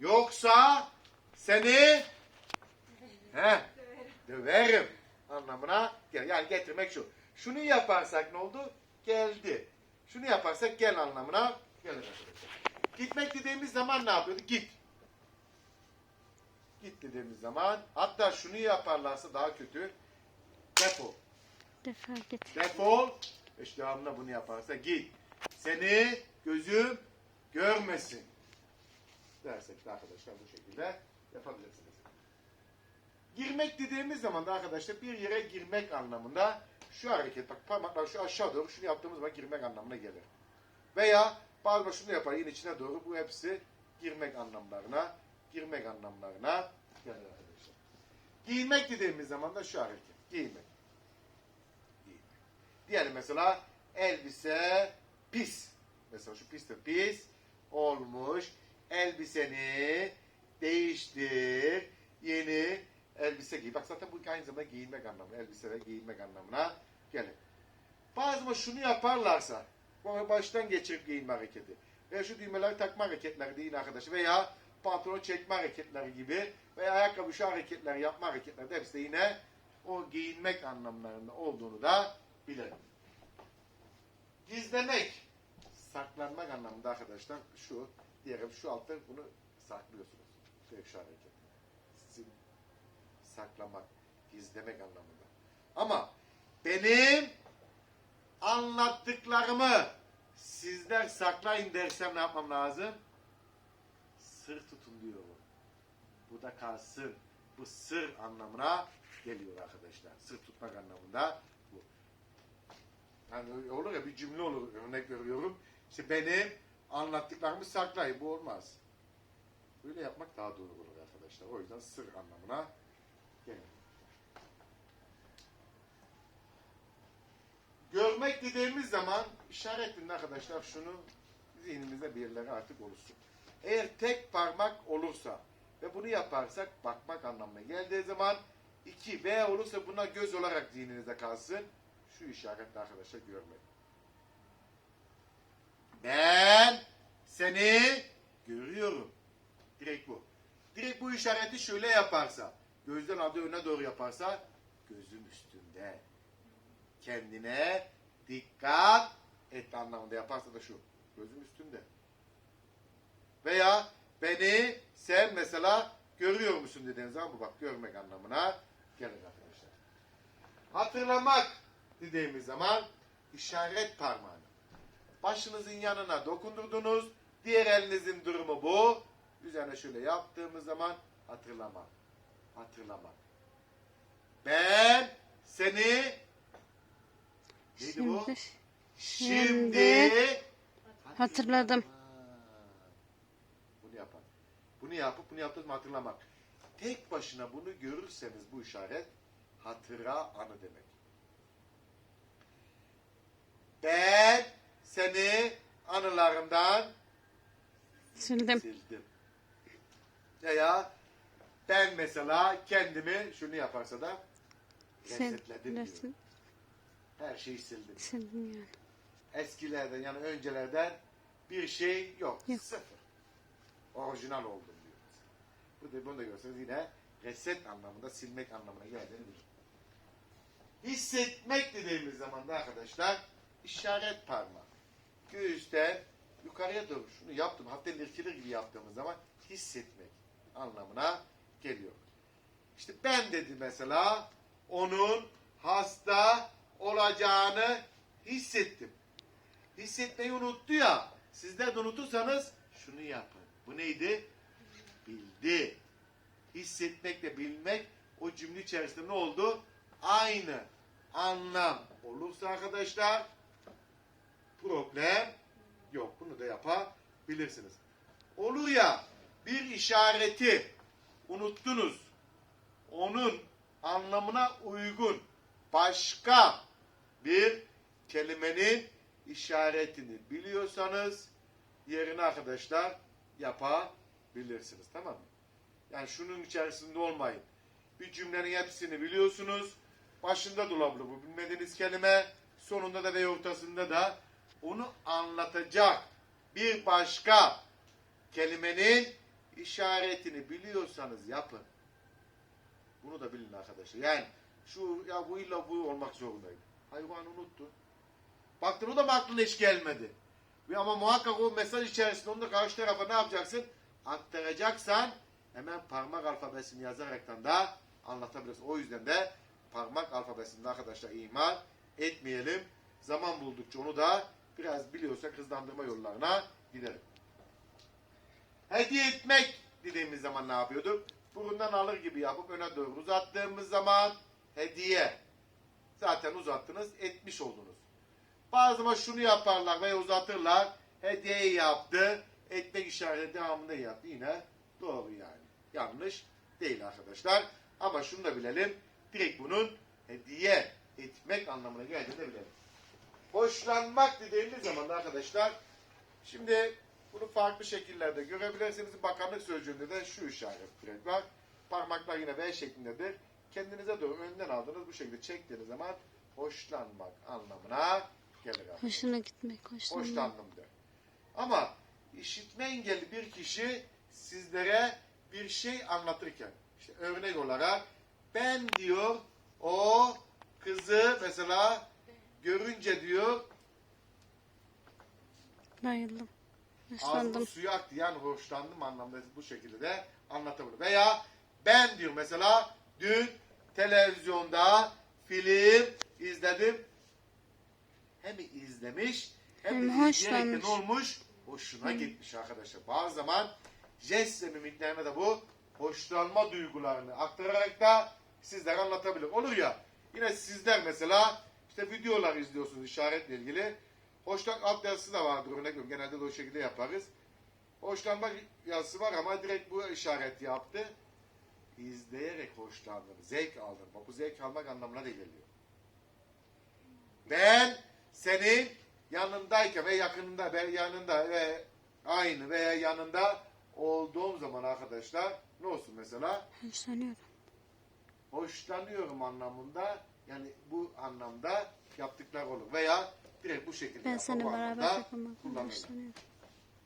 Yoksa seni he, döverim anlamına gel. Yani getirmek şu. Şunu yaparsak ne oldu? Geldi. Şunu yaparsak gel anlamına gelir arkadaşlar. Gitmek dediğimiz zaman ne yapıyordu? Git. Git dediğimiz zaman hatta şunu yaparlarsa daha kötü. Defol. Defol git. Defol. İşte devamında bunu yaparsa git. Seni gözüm görmesin. Dersek de arkadaşlar bu şekilde yapabilirsiniz. Girmek dediğimiz zaman da arkadaşlar bir yere girmek anlamında şu hareket bak parmaklar şu aşağı doğru şunu yaptığımız zaman girmek anlamına gelir. Veya bazı şunu yapar yine içine doğru bu hepsi girmek anlamlarına girmek anlamlarına gelir arkadaşlar. Giyinmek dediğimiz zaman da şu hareket. Giyinmek. Giyinmek. Diyelim mesela elbise pis. Mesela şu pis de pis olmuş. Elbiseni değiştir. Yeni elbise giy. Bak zaten bu aynı zamanda giyinmek anlamına, elbise ve giyinmek anlamına gelir. Bazı şunu yaparlarsa, bu baştan geçirip giyinme hareketi. Veya şu düğmeleri takma hareketleri değil arkadaşlar. Veya pantolon çekme hareketleri gibi. Veya ayakkabı şu hareketleri yapma hareketleri de hepsi yine o giyinmek anlamlarında olduğunu da bilelim. Gizlemek, saklanmak anlamında arkadaşlar şu, diyelim şu altta bunu saklıyorsunuz. Direkt şu hareket. Sizin saklamak, gizlemek anlamında. Ama benim anlattıklarımı sizler saklayın dersem ne yapmam lazım? Sır tutun diyorum. Bu da kalsın. Bu sır anlamına geliyor arkadaşlar. Sır tutmak anlamında bu. Yani olur ya bir cümle olur örnek veriyorum. İşte benim anlattıklarımı saklayın. Bu olmaz. Böyle yapmak daha doğru olur arkadaşlar. O yüzden sır anlamına gelir. Görmek dediğimiz zaman işaretinde arkadaşlar şunu zihnimizde bir yerlere artık oluşsun. Eğer tek parmak olursa ve bunu yaparsak bakmak anlamına geldiği zaman iki V olursa buna göz olarak zihninizde kalsın. Şu işaretle arkadaşlar görmek. Ben seni görüyorum. Direkt bu. Direkt bu işareti şöyle yaparsa, gözden adı öne doğru yaparsa, gözüm üstünde. Kendine dikkat et anlamında yaparsa da şu, gözüm üstünde. Veya beni sen mesela görüyor musun dediğin zaman bu bak görmek anlamına gelir arkadaşlar. Hatırlamak dediğimiz zaman işaret parmağını başınızın yanına dokundurdunuz. Diğer elinizin durumu bu. Üzerine şöyle yaptığımız zaman hatırlamak. Hatırlamak. Ben seni neydi bu? Şimdi, Şimdi hatırladım. Bunu yapan. Bunu yapıp bunu yaptığınız zaman hatırlamak. Tek başına bunu görürseniz bu işaret hatıra anı demek. Ben seni anılarımdan sildim. sildim. Veya ben mesela kendimi şunu yaparsa da resetledim diyor. Her şeyi sildim. sildim yani. Eskilerden yani öncelerden bir şey yok. Yok. Sıfır. Orijinal oldum diyor. Bu da, bunu da görseniz yine reset anlamında silmek anlamına geldiğini bilir. Hissetmek dediğimiz zaman da arkadaşlar işaret parmağı. Göğüsten yukarıya doğru şunu yaptım. Hatta irkilir gibi yaptığımız zaman hissetmek anlamına geliyor. İşte ben dedi mesela onun hasta olacağını hissettim. Hissetmeyi unuttu ya. Sizler de unutursanız şunu yapın. Bu neydi? Bildi. Hissetmekle bilmek o cümle içerisinde ne oldu? Aynı anlam olursa arkadaşlar problem yok. Bunu da yapabilirsiniz. Olur ya bir işareti unuttunuz. Onun anlamına uygun başka bir kelimenin işaretini biliyorsanız yerine arkadaşlar yapabilirsiniz. Tamam mı? Yani şunun içerisinde olmayın. Bir cümlenin hepsini biliyorsunuz. Başında da olabilir bu bilmediğiniz kelime. Sonunda da ve ortasında da onu anlatacak bir başka kelimenin işaretini biliyorsanız yapın. Bunu da bilin arkadaşlar. Yani şu ya bu illa bu olmak zorundaydı. Hayvan unuttu. Baktın o da mı aklına hiç gelmedi. Ve ama muhakkak o mesaj içerisinde onu da karşı tarafa ne yapacaksın? Aktaracaksan hemen parmak alfabesini yazaraktan da anlatabilirsin. O yüzden de parmak alfabesini de arkadaşlar ihmal etmeyelim. Zaman buldukça onu da biraz biliyorsak hızlandırma yollarına gidelim. Hediye etmek dediğimiz zaman ne yapıyorduk? Burundan alır gibi yapıp öne doğru uzattığımız zaman hediye. Zaten uzattınız, etmiş oldunuz. Bazı zaman şunu yaparlar ve uzatırlar. Hediye yaptı, etmek işareti devamında yaptı. Yine doğru yani. Yanlış değil arkadaşlar. Ama şunu da bilelim. Direkt bunun hediye etmek anlamına geldiğini de bilelim. Hoşlanmak dediğimiz zaman da arkadaşlar şimdi bunu farklı şekillerde görebilirsiniz. Bakanlık sözcüğünde de şu işaret var. Parmaklar yine V şeklindedir. Kendinize doğru önden aldığınız bu şekilde çektiğiniz zaman hoşlanmak anlamına gelir. Hoşuna gitmek, hoşlanmak. Hoşlandım der. Ama işitme engelli bir kişi sizlere bir şey anlatırken işte örnek olarak ben diyor o kızı mesela görünce diyor Bayıldım. ağzımın suyu aktı yani hoşlandım anlamda bu şekilde de anlatabilir. Veya ben diyor mesela dün televizyonda film izledim. Hem izlemiş hem, Hem de izleyerek de hoşlanmış. ne olmuş? Hoşuna gitmiş arkadaşlar. Bazı zaman jest ve mimiklerine de bu hoşlanma duygularını aktararak da sizlere anlatabilir. Olur ya yine sizler mesela işte videolar izliyorsunuz işaretle ilgili. Hoşlan alt yazısı da vardır örnek veriyorum. Genelde de o şekilde yaparız. Hoşlanma yazısı var ama direkt bu işaret yaptı. İzleyerek hoşlandım, zevk aldım. Bak bu zevk almak anlamına da geliyor. Ben senin yanındayken ve yakınında ve yanında ve aynı veya yanında olduğum zaman arkadaşlar ne olsun mesela? Hoşlanıyorum. Hoşlanıyorum anlamında yani bu anlamda yaptıklar olur. Veya direkt bu şekilde Ben yapma, seninle bu beraber anlamda kullanılır.